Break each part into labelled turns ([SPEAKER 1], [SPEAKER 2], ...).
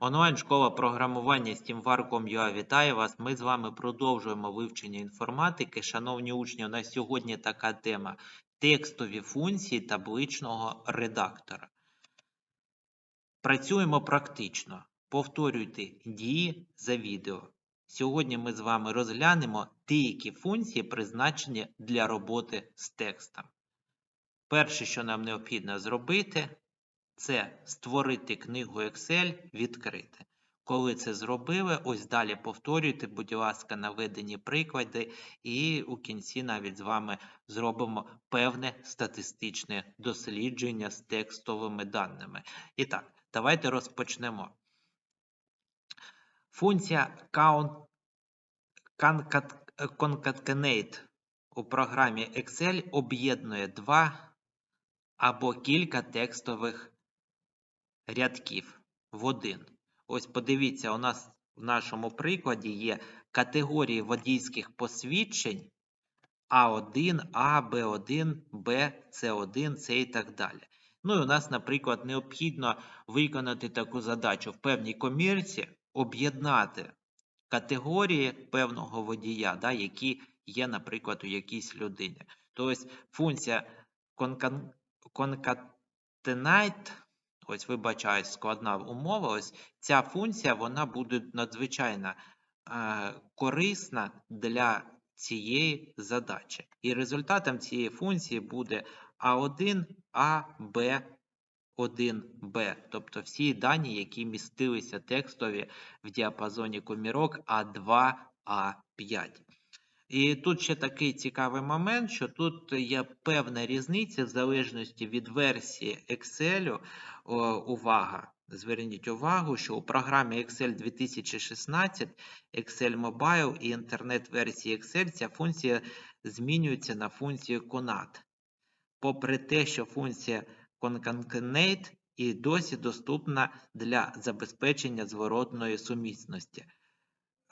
[SPEAKER 1] Онлайн-школа програмування SteamVar.com.ua вітає вас. Ми з вами продовжуємо вивчення інформатики. Шановні учні, у нас сьогодні така тема текстові функції табличного редактора. Працюємо практично. Повторюйте дії за відео. Сьогодні ми з вами розглянемо деякі функції, призначені для роботи з текстом. Перше, що нам необхідно зробити, це створити книгу Excel, відкрити. Коли це зробили, ось далі повторюйте, будь ласка, наведені приклади, і у кінці навіть з вами зробимо певне статистичне дослідження з текстовими даними. І так, давайте розпочнемо. Функція concatenate у програмі Excel об'єднує два або кілька текстових рядків в один. Ось подивіться, у нас в нашому прикладі є категорії водійських посвідчень А1, А, Б1, Б, С1, С і так далі. Ну і у нас, наприклад, необхідно виконати таку задачу в певній комірці, об'єднати категорії певного водія, да, які є, наприклад, у якійсь людині. Тобто функція concatenate, ось вибачаюсь, складна умова, ось ця функція вона буде надзвичайно е, корисна для цієї задачі. І результатом цієї функції буде А1, А, Б, 1Б, тобто всі дані, які містилися текстові в діапазоні комірок А2, А5. І тут ще такий цікавий момент, що тут є певна різниця в залежності від версії Excel. Увага! Зверніть увагу, що у програмі Excel 2016, Excel Mobile і інтернет-версії Excel ця функція змінюється на функцію concat. Попри те, що функція concatenate і досі доступна для забезпечення зворотної сумісності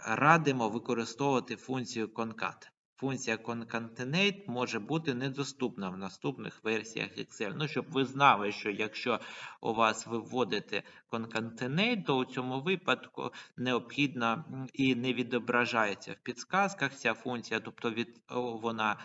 [SPEAKER 1] радимо використовувати функцію concat. Функція concatenate може бути недоступна в наступних версіях Excel. Ну, щоб ви знали, що якщо у вас ви вводите concatenate, то у цьому випадку необхідно і не відображається в підсказках ця функція, тобто від, вона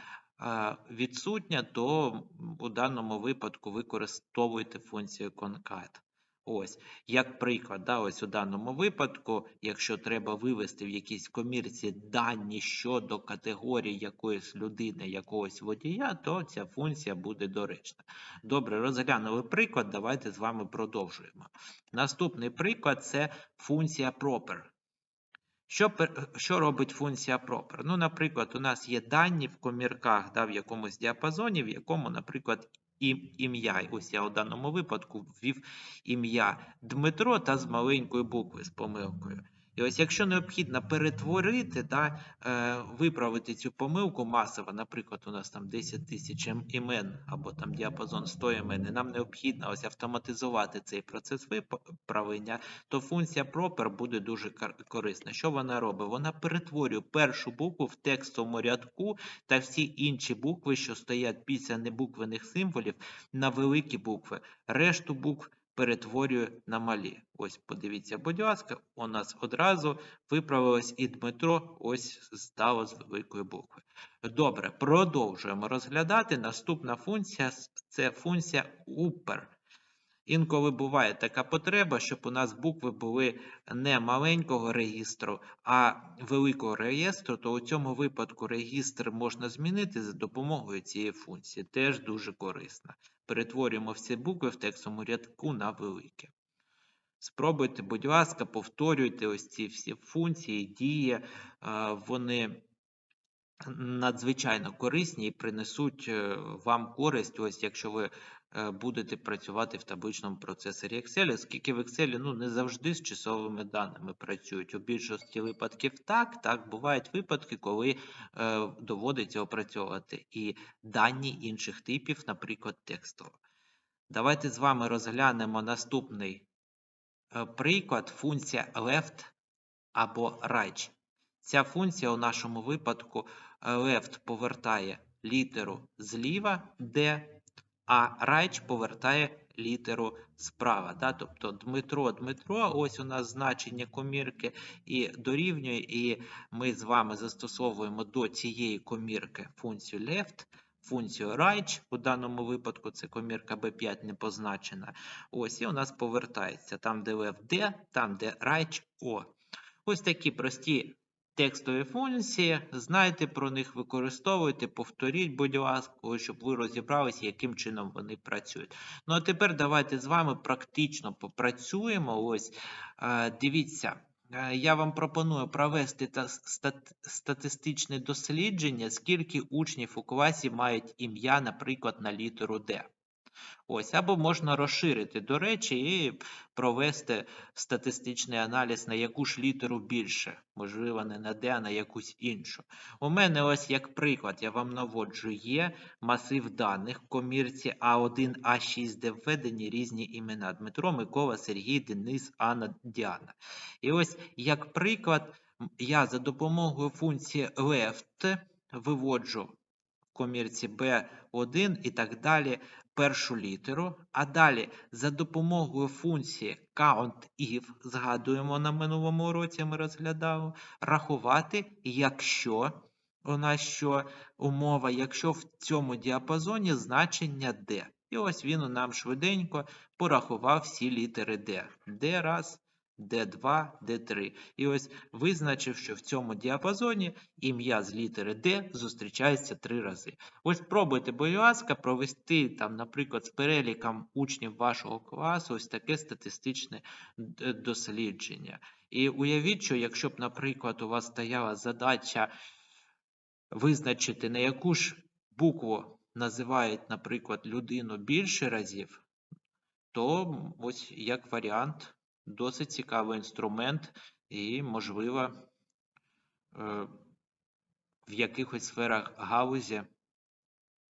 [SPEAKER 1] відсутня, то у даному випадку використовуйте функцію concat. Ось, як приклад, да, ось у даному випадку, якщо треба вивести в якійсь комірці дані щодо категорії якоїсь людини, якогось водія, то ця функція буде доречна. Добре, розглянули приклад, давайте з вами продовжуємо. Наступний приклад це функція proper. Що, що робить функція proper? Ну, наприклад, у нас є дані в комірках да, в якомусь діапазоні, в якому, наприклад, ім'я. Ось я у даному випадку ввів ім'я Дмитро та з маленької букви з помилкою. І ось якщо необхідно перетворити, да, е, виправити цю помилку масово, наприклад, у нас там 10 тисяч імен або там діапазон 100 імен, і нам необхідно ось автоматизувати цей процес виправлення, то функція proper буде дуже корисна. Що вона робить? Вона перетворює першу букву в текстовому рядку та всі інші букви, що стоять після небуквених символів, на великі букви. Решту букв перетворює на малі. Ось подивіться, будь ласка, у нас одразу виправилось і Дмитро ось стало з великої букви. Добре, продовжуємо розглядати. Наступна функція це функція upper. Інколи буває така потреба, щоб у нас букви були не маленького регістру, а великого реєстру, то у цьому випадку регістр можна змінити за допомогою цієї функції. Теж дуже корисно. Перетворюємо всі букви в текстовому рядку на великі. Спробуйте, будь ласка, повторюйте ось ці всі функції, дії. е, Вони надзвичайно корисні і принесуть е, вам користь, ось якщо ви е, будете працювати в табличному процесорі Excel, оскільки в Excel ну, не завжди з часовими даними працюють. У більшості випадків так, так бувають випадки, коли е, доводиться опрацьовувати і дані інших типів, наприклад, текстово. Давайте з вами розглянемо наступний е, приклад функція left або right. Ця функція у нашому випадку left повертає літеру зліва D, а right повертає літеру справа. Да? Тобто Дмитро, Дмитро, ось у нас значення комірки і дорівнює, і ми з вами застосовуємо до цієї комірки функцію left, функцію right, у даному випадку це комірка b5 не позначена. Ось, і у нас повертається там, де left D, там, де right O. Ось такі прості текстові функції. Знайте про них, використовуйте, повторіть, будь ласка, щоб ви розібралися, яким чином вони працюють. Ну а тепер давайте з вами практично попрацюємо. Ось, е, дивіться. Е, Я вам пропоную провести та статистичне дослідження, скільки учнів у класі мають ім'я, наприклад, на літеру Д. Ось, або можна розширити, до речі, і провести статистичний аналіз, на яку ж літеру більше, можливо, не на Д, а на якусь іншу. У мене ось як приклад, я вам наводжу, є масив даних в комірці А1, А6, де введені різні імена Дмитро, Микола, Сергій, Денис, Анна, Діана. І ось як приклад, я за допомогою функції left виводжу комірці B1 і так далі першу літеру, а далі за допомогою функції COUNTIF, згадуємо на минулому уроці, ми розглядали, рахувати, якщо у нас що умова, якщо в цьому діапазоні значення D. І ось він нам швиденько порахував всі літери D. D1, D2, D3. І ось визначив, що в цьому діапазоні ім'я з літери D зустрічається три рази. Ось спробуйте, будь ласка, провести там, наприклад, з переліком учнів вашого класу ось таке статистичне дослідження. І уявіть, що якщо б, наприклад, у вас стояла задача визначити, на яку ж букву називають, наприклад, людину більше разів, то ось як варіант досить цікавий інструмент і, можливо, е, в якихось сферах галузі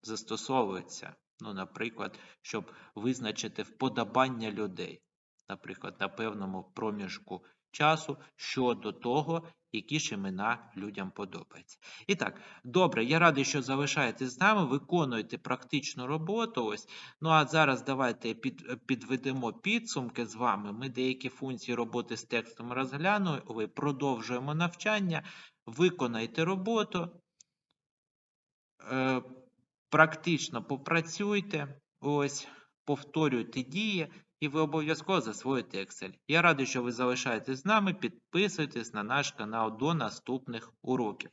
[SPEAKER 1] застосовується. Ну, наприклад, щоб визначити вподобання людей, наприклад, на певному проміжку часу щодо того, які ж імена людям подобаються. І так, добре, я радий, що залишаєтесь з нами, виконуєте практичну роботу. Ось. Ну а зараз давайте під, підведемо підсумки з вами. Ми деякі функції роботи з текстом розглянули, продовжуємо навчання, виконайте роботу. Е, практично попрацюйте, ось, повторюйте дії, і ви обов'язково засвоїте Excel. Я радий, що ви залишаєтесь з нами, підписуйтесь на наш канал до наступних уроків.